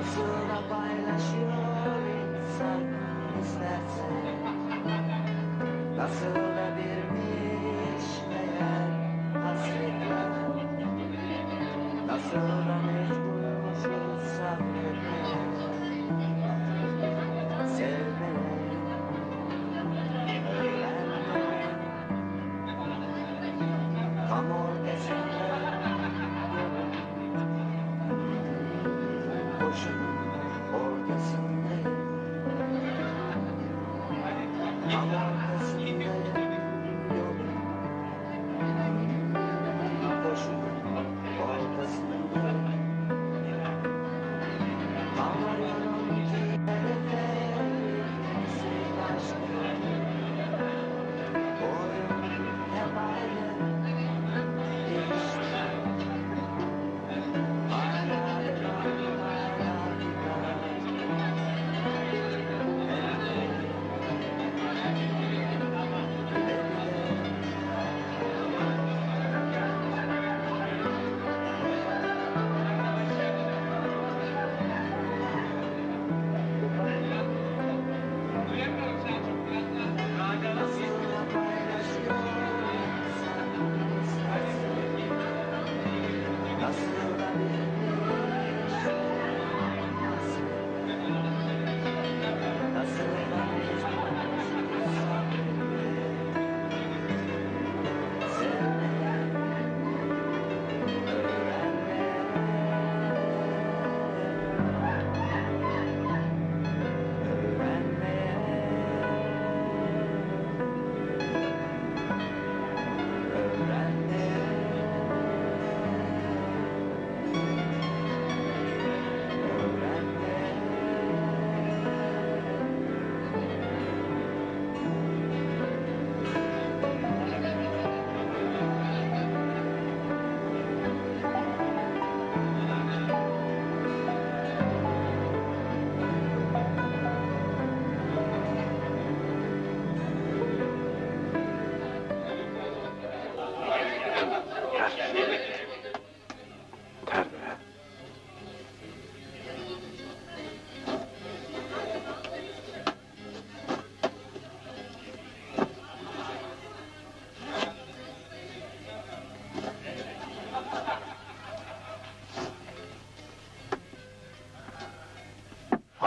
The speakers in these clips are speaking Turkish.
Nasıl da paylaşıyor insan isterse Nasıl da birmiş 寻。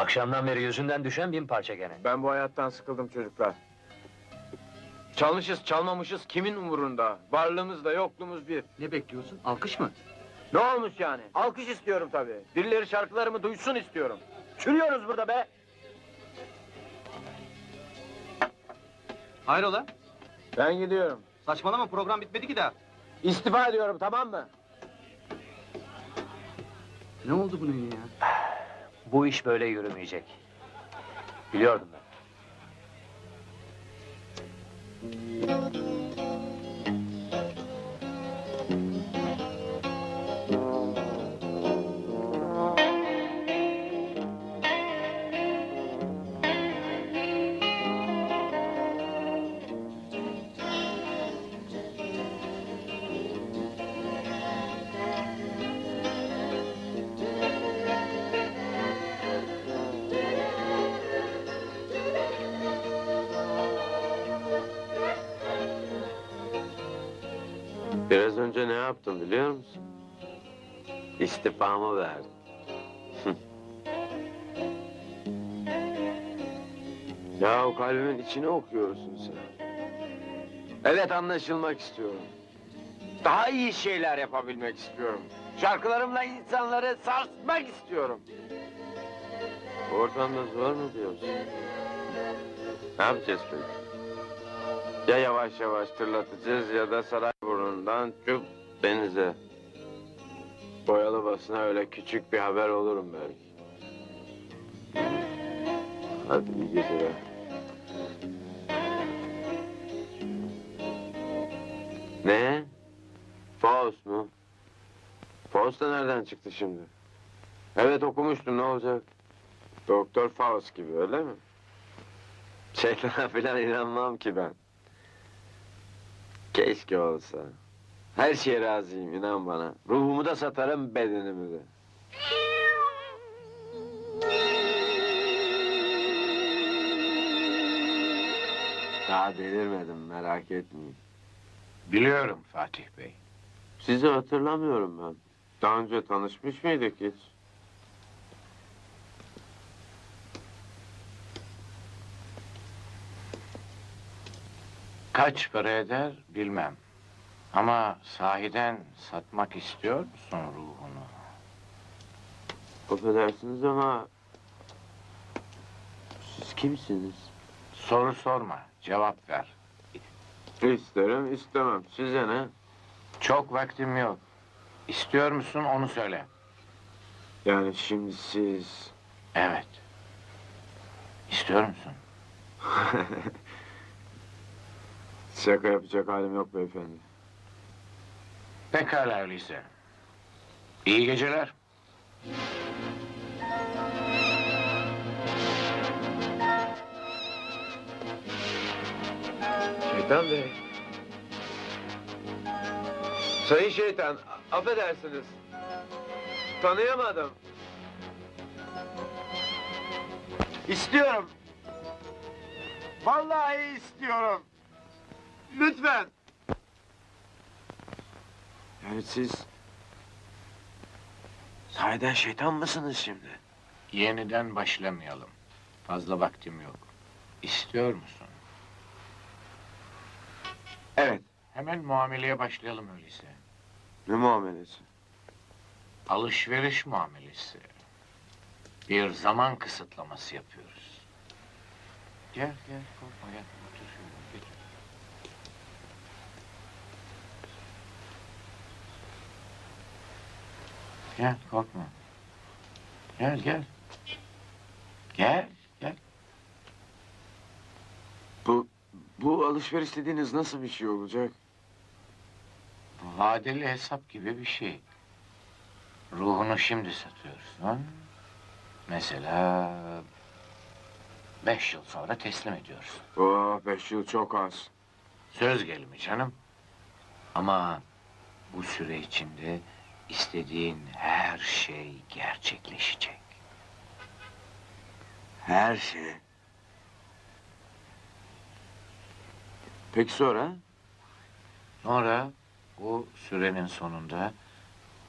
Akşamdan beri yüzünden düşen bin parça gene. Ben bu hayattan sıkıldım çocuklar. Çalmışız çalmamışız kimin umurunda? Varlığımız da yokluğumuz bir. Ne bekliyorsun? Alkış mı? Ne olmuş yani? Alkış istiyorum tabii. Birileri şarkılarımı duysun istiyorum. Çürüyoruz burada be. Hayrola? Ben gidiyorum. Saçmalama program bitmedi ki daha. İstifa ediyorum tamam mı? Ne oldu bunun ya? Bu iş böyle yürümeyecek. Biliyordum ben. Biraz önce ne yaptım biliyor musun? İstifamı verdim. ya o kalbimin içine okuyorsun sen. Evet anlaşılmak istiyorum. Daha iyi şeyler yapabilmek istiyorum. Şarkılarımla insanları sarsmak istiyorum. Ortamda zor mu diyorsun? Ne yapacağız peki? Ya yavaş yavaş tırlatacağız ya da Sarayburnu'ndan çok denize. Boyalı basına öyle küçük bir haber olurum belki. Hadi iyi geceler. Ne? Faust mu? Faust da nereden çıktı şimdi? Evet okumuştun ne olacak? Doktor Faust gibi öyle mi? Şeytana falan inanmam ki ben. Keşke olsa. Her şeye razıyım inan bana. Ruhumu da satarım bedenimi de. Daha delirmedim merak etmeyin. Biliyorum Fatih Bey. Sizi hatırlamıyorum ben. Daha önce tanışmış mıydık hiç? Kaç para eder bilmem. Ama sahiden satmak istiyor musun ruhunu? Affedersiniz ama... Siz kimsiniz? Soru sorma, cevap ver. İsterim istemem. Size ne? Çok vaktim yok. İstiyor musun onu söyle. Yani şimdi siz... Evet. İstiyor musun? Şaka yapacak halim yok beyefendi. Pekala öyleyse. İyi geceler. Şeytan Bey. Sayın şeytan, affedersiniz. Tanıyamadım. İstiyorum. Vallahi istiyorum. Lütfen. Yani siz... Sahiden şeytan mısınız şimdi? Yeniden başlamayalım. Fazla vaktim yok. İstiyor musun? Evet. Hemen muameleye başlayalım öyleyse. Ne muamelesi? Alışveriş muamelesi. Bir zaman kısıtlaması yapıyoruz. Gel gel korkma gel. Gel korkma. Gel gel. Gel gel. Bu... Bu alışveriş dediğiniz nasıl bir şey olacak? Vadeli hesap gibi bir şey. Ruhunu şimdi satıyorsun. Mesela beş yıl sonra teslim ediyorsun. Oh, beş yıl çok az. Söz gelimi canım. Ama bu süre içinde istediğin her şey gerçekleşecek. Her şey. Peki sonra? Sonra bu sürenin sonunda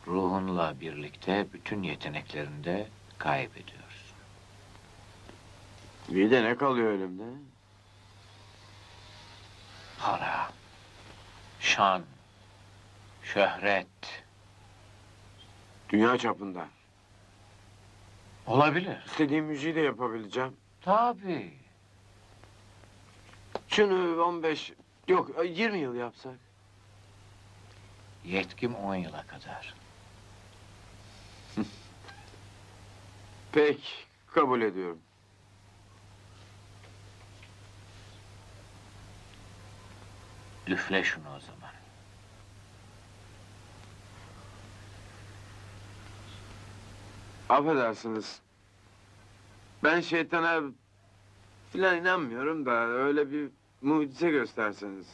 ruhunla birlikte bütün yeteneklerini de kaybediyorsun. Bir de ne kalıyor elimde? Para, şan, şöhret Dünya çapında. olabilir. İstediğim müziği de yapabileceğim. Tabii. Şunu 15, yok 20 yıl yapsak. Yetkim 10 yıla kadar. Peki, kabul ediyorum. Üfle şunu o zaman. Affedersiniz. Ben şeytana filan inanmıyorum da öyle bir mucize gösterseniz.